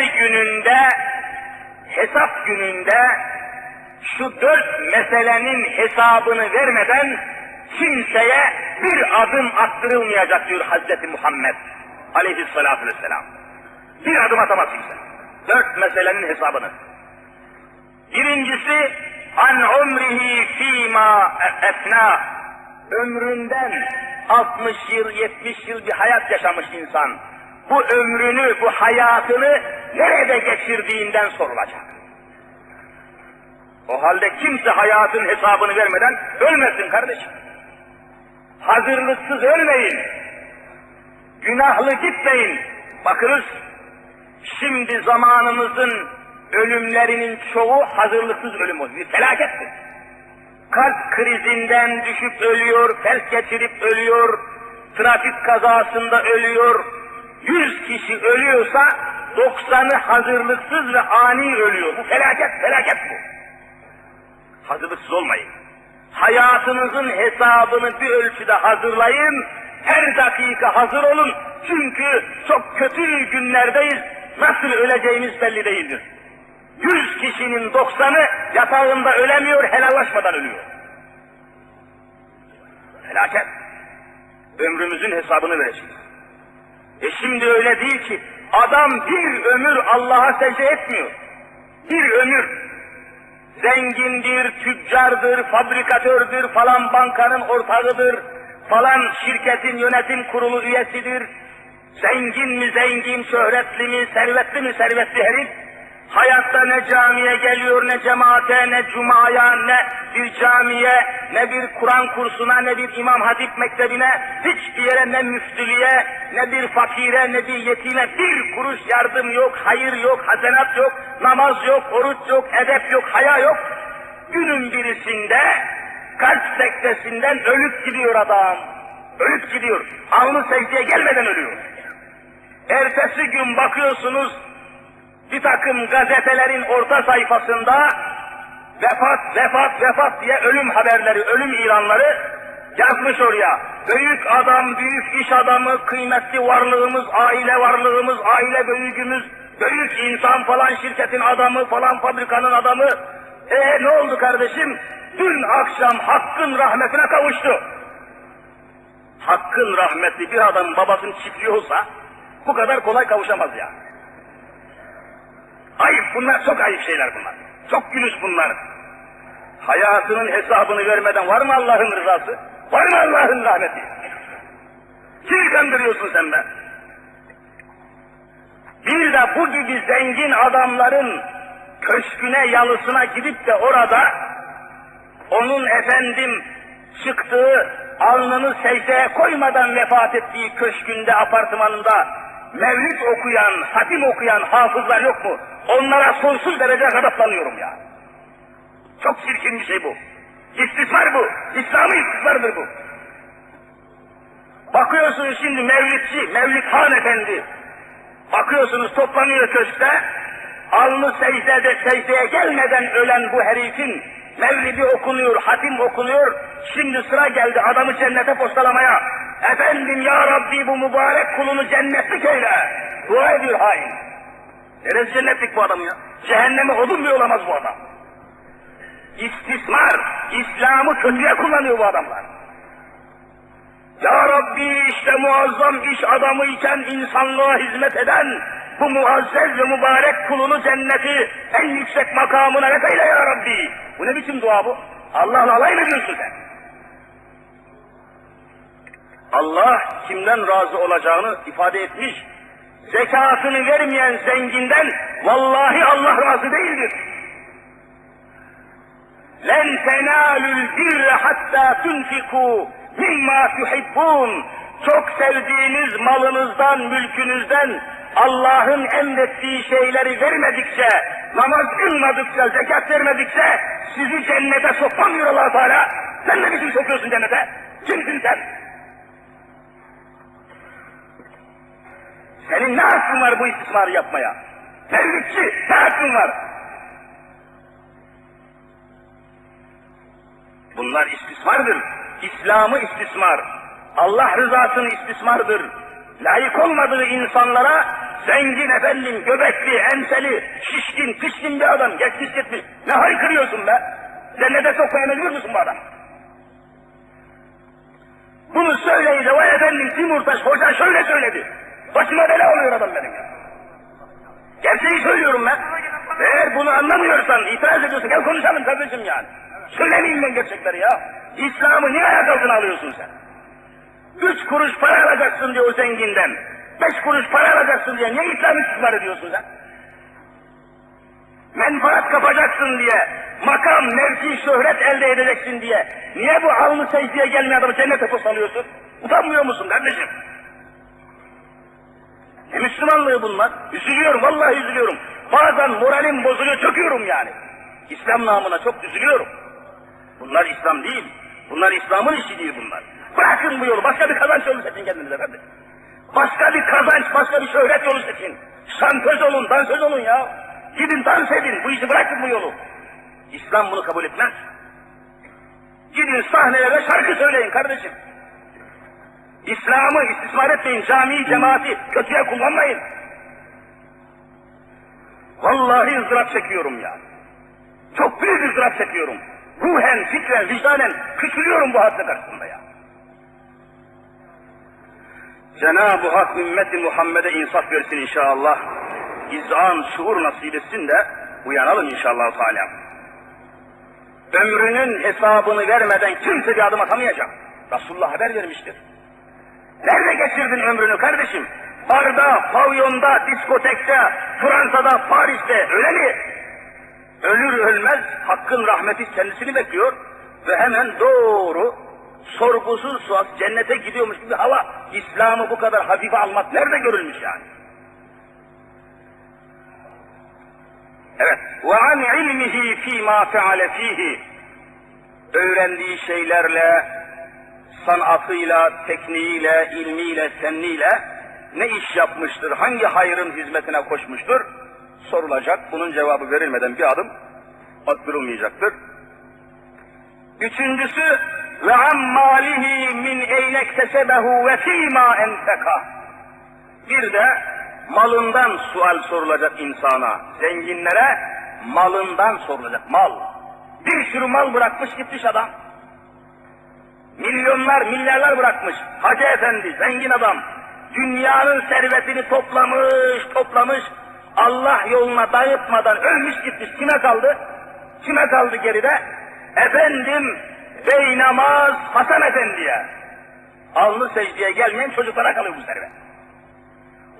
mahşer gününde, hesap gününde şu dört meselenin hesabını vermeden kimseye bir adım attırılmayacak diyor Hazreti Muhammed aleyhissalatu vesselam. Bir adım atamaz kimse. Dört meselenin hesabını. Birincisi an umrihi fîmâ efnâ. Ömründen 60 yıl, 70 yıl bir hayat yaşamış insan. Bu ömrünü, bu hayatını nerede geçirdiğinden sorulacak. O halde kimse hayatın hesabını vermeden ölmesin kardeşim. Hazırlıksız ölmeyin. Günahlı gitmeyin. Bakınız şimdi zamanımızın ölümlerinin çoğu hazırlıksız ölüm oluyor. Bir felakettir. Kalp krizinden düşüp ölüyor, felç geçirip ölüyor, trafik kazasında ölüyor. Yüz kişi ölüyorsa 90'ı hazırlıksız ve ani ölüyor. Bu felaket, felaket bu. Hazırlıksız olmayın. Hayatınızın hesabını bir ölçüde hazırlayın. Her dakika hazır olun. Çünkü çok kötü günlerdeyiz. Nasıl öleceğimiz belli değildir. Yüz kişinin doksanı yatağında ölemiyor, helallaşmadan ölüyor. Felaket. Ömrümüzün hesabını vereceğiz. E şimdi öyle değil ki, adam bir ömür Allah'a secde etmiyor. Bir ömür. Zengindir, tüccardır, fabrikatördür, falan bankanın ortağıdır, falan şirketin yönetim kurulu üyesidir. Zengin mi zengin, şöhretli mi, servetli mi servetli herif, Hayatta ne camiye geliyor, ne cemaate, ne cumaya, ne bir camiye, ne bir Kur'an kursuna, ne bir İmam Hatip mektebine, hiçbir yere ne müftülüğe, ne bir fakire, ne bir yetime bir kuruş yardım yok, hayır yok, hasenat yok, namaz yok, oruç yok, edep yok, haya yok. Günün birisinde kalp sektesinden ölüp gidiyor adam. Ölüp gidiyor. Alnı secdeye gelmeden ölüyor. Ertesi gün bakıyorsunuz bir takım gazetelerin orta sayfasında vefat, vefat, vefat diye ölüm haberleri, ölüm ilanları yazmış oraya. Büyük adam, büyük iş adamı, kıymetli varlığımız, aile varlığımız, aile büyüğümüz, büyük insan falan şirketin adamı, falan fabrikanın adamı. E ne oldu kardeşim? Dün akşam Hakk'ın rahmetine kavuştu. Hakk'ın rahmeti bir adam babasını çiftliyorsa bu kadar kolay kavuşamaz ya. Ayıp bunlar, çok ayıp şeyler bunlar. Çok gülüş bunlar. Hayatının hesabını vermeden var mı Allah'ın rızası? Var mı Allah'ın rahmeti? Kimi kandırıyorsun sen be? Bir de bu gibi zengin adamların köşküne, yalısına gidip de orada onun efendim çıktığı, alnını secdeye koymadan vefat ettiği köşkünde, apartmanında mevlid okuyan, hatim okuyan hafızlar yok mu? Onlara sonsuz derece gadaplanıyorum ya. Çok çirkin bir şey bu. İstismar bu. İslami istismardır bu. Bakıyorsunuz şimdi mevlidçi, Mevlid Han Efendi. Bakıyorsunuz toplanıyor köşkte. Alnı secdede, secdeye gelmeden ölen bu herifin mevlidi okunuyor, hatim okunuyor. Şimdi sıra geldi adamı cennete postalamaya. Efendim ya Rabbi bu mübarek kulunu cennetlik eyle. Dua ediyor hain. Neresi cennetlik bu adam ya? Cehenneme odun bile olamaz bu adam. İstismar, İslam'ı kötüye kullanıyor bu adamlar. Ya Rabbi işte muazzam iş adamı iken insanlığa hizmet eden bu muazzez ve mübarek kulunu cenneti en yüksek makamına veteyle ya Rabbi. Bu ne biçim dua bu? Allah'la alay mı ediyorsun sen? Allah kimden razı olacağını ifade etmiş. Zekatını vermeyen zenginden vallahi Allah razı değildir. Len tenalul birre hatta tunfiku mimma tuhibbun. Çok sevdiğiniz malınızdan, mülkünüzden Allah'ın emrettiği şeyleri vermedikçe, namaz kılmadıkça, zekat vermedikçe sizi cennete sokmamıyor allah Teala. Sen ne biçim sokuyorsun cennete? Kimsin sen? Senin ne hakkın var bu istismarı yapmaya? Mevlütçü, ne hakkın var? Bunlar istismardır. İslam'ı istismar. Allah rızasını istismardır. layık olmadığı insanlara zengin efendim, göbekli, enseli, şişkin, pişkin bir adam geçmiş gitmiş. Ne haykırıyorsun be? Cennete sokmaya mecbur musun bu adam? Bunu söyleyince vay efendim Timurtaş hoca şöyle söyledi. Başıma bela oluyor adam benim ya. Gerçeği söylüyorum ben. Eğer bunu anlamıyorsan, itiraz ediyorsan gel konuşalım kardeşim yani. Söylemeyeyim ben gerçekleri ya. İslam'ı niye ayak altına alıyorsun sen? Üç kuruş para alacaksın diyor o zenginden. Beş kuruş para alacaksın diye niye İslam'ı istismar ediyorsun sen? Menfaat kapacaksın diye, makam, mevki, şöhret elde edeceksin diye, niye bu alnı secdeye gelmeyen adamı cennete posalıyorsun? Utanmıyor musun kardeşim? Müslümanlığı bunlar? Üzülüyorum, vallahi üzülüyorum. Bazen moralim bozuluyor, çöküyorum yani. İslam namına çok üzülüyorum. Bunlar İslam değil. Bunlar İslam'ın işi değil bunlar. Bırakın bu yolu, başka bir kazanç yolu seçin kendinize efendim. Başka bir kazanç, başka bir şöhret yolu seçin. Şantöz olun, dansöz olun ya. Gidin dans edin, bu işi bırakın bu yolu. İslam bunu kabul etmez. Gidin sahnelere şarkı söyleyin kardeşim. İslam'ı istismar etmeyin, camiyi, cemaati kötüye kullanmayın. Vallahi ızdırap çekiyorum ya. Çok büyük ızdırap çekiyorum. Ruhen, fikren, vicdanen küçülüyorum bu hadise karşısında ya. Cenab-ı Hak ümmeti Muhammed'e insaf versin inşallah. İzan, şuur nasip etsin de uyanalım inşallah Teala. Ömrünün hesabını vermeden kimse bir adım atamayacak. Resulullah haber vermiştir. Nerede geçirdin ömrünü kardeşim? Barda, pavyonda, diskotekte, Fransa'da, Paris'te öyle mi? Ölür ölmez hakkın rahmeti kendisini bekliyor ve hemen doğru sorgusuz sual cennete gidiyormuş gibi hava. İslam'ı bu kadar hafife almak nerede görülmüş yani? Evet. Ve an ilmihi fi ma feale fihi. Öğrendiği şeylerle, sanatıyla, tekniğiyle, ilmiyle, fenniyle ne iş yapmıştır, hangi hayrın hizmetine koşmuştur sorulacak. Bunun cevabı verilmeden bir adım attırılmayacaktır. Üçüncüsü ve ammalihi min eynektesebehu ve fîmâ enfeka. Bir de malından sual sorulacak insana, zenginlere malından sorulacak mal. Bir sürü mal bırakmış gitmiş adam. Milyonlar, milyarlar bırakmış. Hacı efendi, zengin adam. Dünyanın servetini toplamış, toplamış. Allah yoluna dağıtmadan ölmüş gitmiş. Kime kaldı? Kime kaldı geride? Efendim, bey namaz Hasan Efendi'ye. Alnı secdeye gelmeyen çocuklara kalıyor bu servet.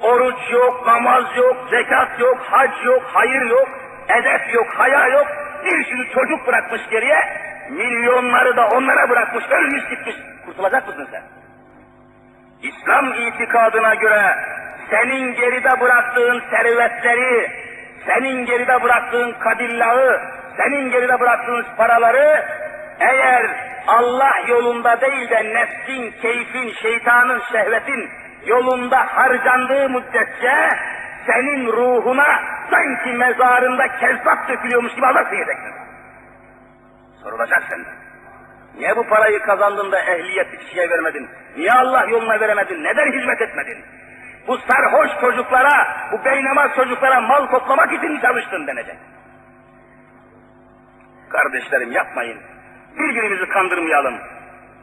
Oruç yok, namaz yok, zekat yok, hac yok, hayır yok, edep yok, haya yok. Bir sürü çocuk bırakmış geriye. Milyonları da onlara bırakmış, ölmüş gitmiş. Kurtulacak mısın sen? İslam itikadına göre senin geride bıraktığın servetleri, senin geride bıraktığın kadillağı, senin geride bıraktığın paraları eğer Allah yolunda değil de nefsin, keyfin, şeytanın, şehvetin yolunda harcandığı müddetçe senin ruhuna sanki mezarında kezbap dökülüyormuş gibi azap yiyeceksin. Sorulacak senden. Niye bu parayı kazandığında ehliyet bir kişiye vermedin? Niye Allah yoluna veremedin? Neden hizmet etmedin? Bu sarhoş çocuklara, bu beynamaz çocuklara mal toplamak için mi çalıştın denecek. Kardeşlerim yapmayın. Birbirimizi kandırmayalım.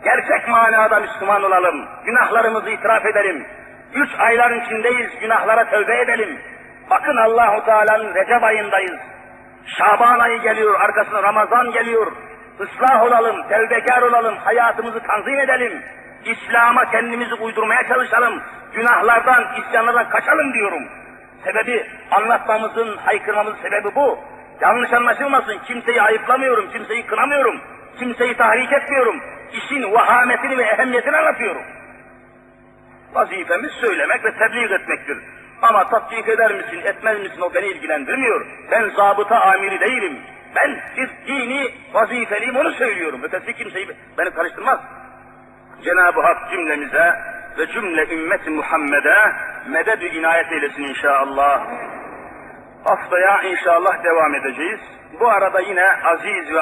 Gerçek manada Müslüman olalım. Günahlarımızı itiraf edelim. Üç ayların içindeyiz. Günahlara tövbe edelim. Bakın Allahu Teala'nın Recep ayındayız. Şaban ayı geliyor, arkasına Ramazan geliyor. Islah olalım, tevbekar olalım, hayatımızı tanzim edelim. İslam'a kendimizi uydurmaya çalışalım. Günahlardan, isyanlardan kaçalım diyorum. Sebebi, anlatmamızın, haykırmamızın sebebi bu. Yanlış anlaşılmasın, kimseyi ayıplamıyorum, kimseyi kınamıyorum, kimseyi tahrik etmiyorum. İşin vahametini ve ehemmiyetini anlatıyorum. Vazifemiz söylemek ve tebliğ etmektir. Ama tatbik eder misin, etmez misin o beni ilgilendirmiyor. Ben zabıta amiri değilim. Ben bir dini vazifeliyim onu söylüyorum. Ötesi kimseyi beni karıştırmaz. Cenab-ı Hak cümlemize ve cümle ümmeti Muhammed'e medet inayet eylesin inşallah. Haftaya inşallah devam edeceğiz. Bu arada yine aziz ve